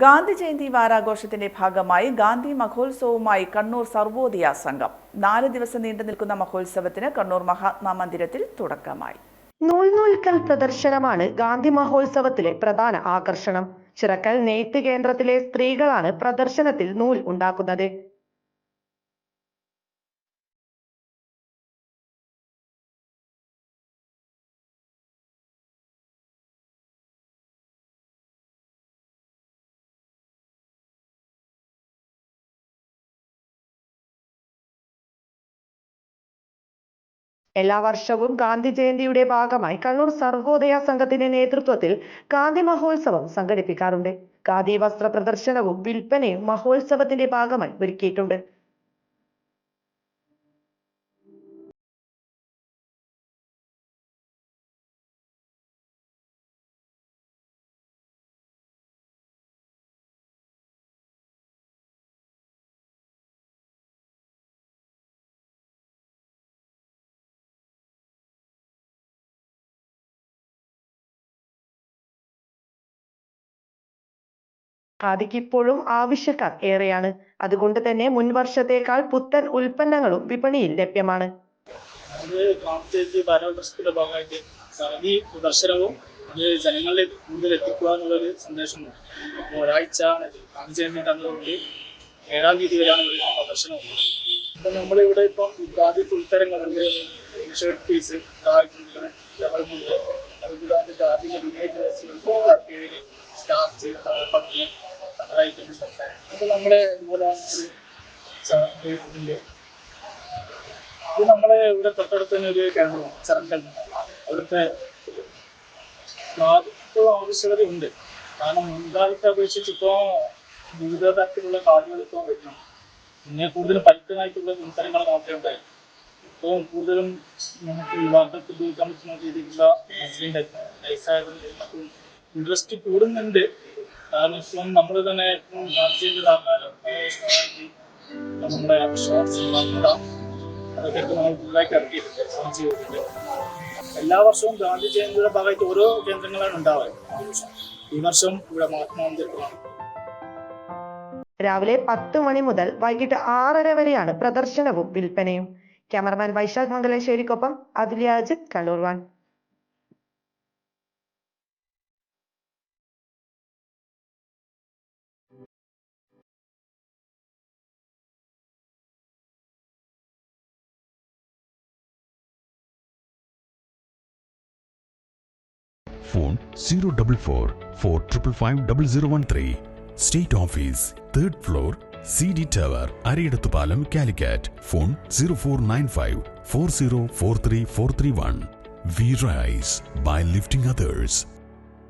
ഗാന്ധി ജയന്തി വാരാഘോഷത്തിന്റെ ഭാഗമായി ഗാന്ധി മഹോത്സവവുമായി കണ്ണൂർ സർവോദയ സംഘം. നാല് ദിവസം നീണ്ടു നിൽക്കുന്ന മഹോത്സവത്തിന് കണ്ണൂർ മഹാത്മാ മന്ദിരത്തിൽ തുടക്കമായി. നൂൽ നൂൽക്കൽ പ്രദർശനമാണ് ഗാന്ധി മഹോത്സവത്തിലെ പ്രധാന ആകർഷണം. ചിറക്കൽ നെയ്ത്ത് കേന്ദ്രത്തിലെ സ്ത്രീകളാണ് പ്രദർശനത്തിൽ നൂൽ ഉണ്ടാക്കുന്നത്. എല്ലാ വർഷവും ഗാന്ധി ജയന്തിയുടെ ഭാഗമായി കണ്ണൂർ സർവോദയ സംഘത്തിന്റെ നേതൃത്വത്തിൽ ഗാന്ധി മഹോത്സവം സംഘടിപ്പിക്കാറുണ്ട്. ഖാദി വസ്ത്ര പ്രദർശനവും വിൽപ്പനയും മഹോത്സവത്തിന്റെ ഭാഗമായി ഒരുക്കിയിട്ടുണ്ട്. ഖാദിക്ക് ഇപ്പോഴും ആവശ്യക്കാർ ഏറെയാണ്. അതുകൊണ്ട് തന്നെ മുൻ വർഷത്തേക്കാൾ പുത്തൻ ഉൽപ്പന്നങ്ങളും വിപണിയിൽ ലഭ്യമാണ്. ഭാഗമായിട്ട് ഖാദി പ്രദർശനവും അത് ജനങ്ങളിലേക്ക് കൂടുതൽ എത്തിക്കുക എന്നുള്ളൊരു സന്ദേശമുണ്ട്. അപ്പോൾ ഒരാഴ്ച ജയന്തി തന്നതുകൊണ്ട് ഏഴാം തീയതി വരെയാണ് ഒരു പ്രദർശനം അപ്പൊ നമ്മളിവിടെ ഇപ്പം ഖാദി തുൽത്തരങ്ങളുണ്ട് ഷർട്ട് പീസ് ഡബിൾമുണ്ട് അതുകൂടാതെ ഖാദിന്റെ വില്ലേജ് നമ്മുടെ ഇത് നമ്മളെ ഇവിടെ തൊട്ടടുത്ത് തന്നെ ഒരു കേന്ദ്രമാണ് ചെറുക്കൽ അവിടുത്തെ ആവശ്യകത ഉണ്ട്. കാരണം മുൻകാലത്തെ അപേക്ഷിച്ച് ഇപ്പോൾ വിവിധ തരത്തിലുള്ള ഇപ്പോൾ വരുന്നു. പിന്നെ കൂടുതലും പൈപ്പിനായിട്ടുള്ള തുണിത്തരങ്ങൾ മാത്രമേ ഉണ്ടായിരുന്നു ഇപ്പോൾ കൂടുതലും നമുക്ക് യുവാക്കൾക്ക് ഉപയോഗിക്കാൻ പറ്റുന്ന രീതിയിലുള്ള മസ്ലിന്റെ ഇൻട്രസ്റ്റ് കൂടുന്നുണ്ട്. കാരണം നമ്മൾ തന്നെ നമ്മുടെ ഷോർട്സ് അതൊക്കെ നമ്മൾ പുതുതായിട്ട് ഇറക്കിയിട്ടുണ്ട്. ലോഞ്ച് എല്ലാ വർഷവും ഗാന്ധി ജയന്തിയുടെ ഭാഗമായിട്ട് ഓരോ കേന്ദ്രങ്ങളാണ് ഉണ്ടാവുക ഈ വർഷം ഇവിടെ മഹാത്മാ മന്ദിരത്തിലാണ് രാവിലെ പത്ത് മണി മുതൽ വൈകിട്ട് ആറര വരെയാണ് പ്രദർശനവും വിൽപ്പനയും. ക്യാമറമാൻ വൈശാഖ് മംഗലേശ്വരിക്കൊപ്പം അതിലിയാജ് Kannur phone 044 4555 State Office, 3rd floor, CD Tower, Ariyadatthupalam, Calicut. Phone 0495 4043431. We rise by lifting others.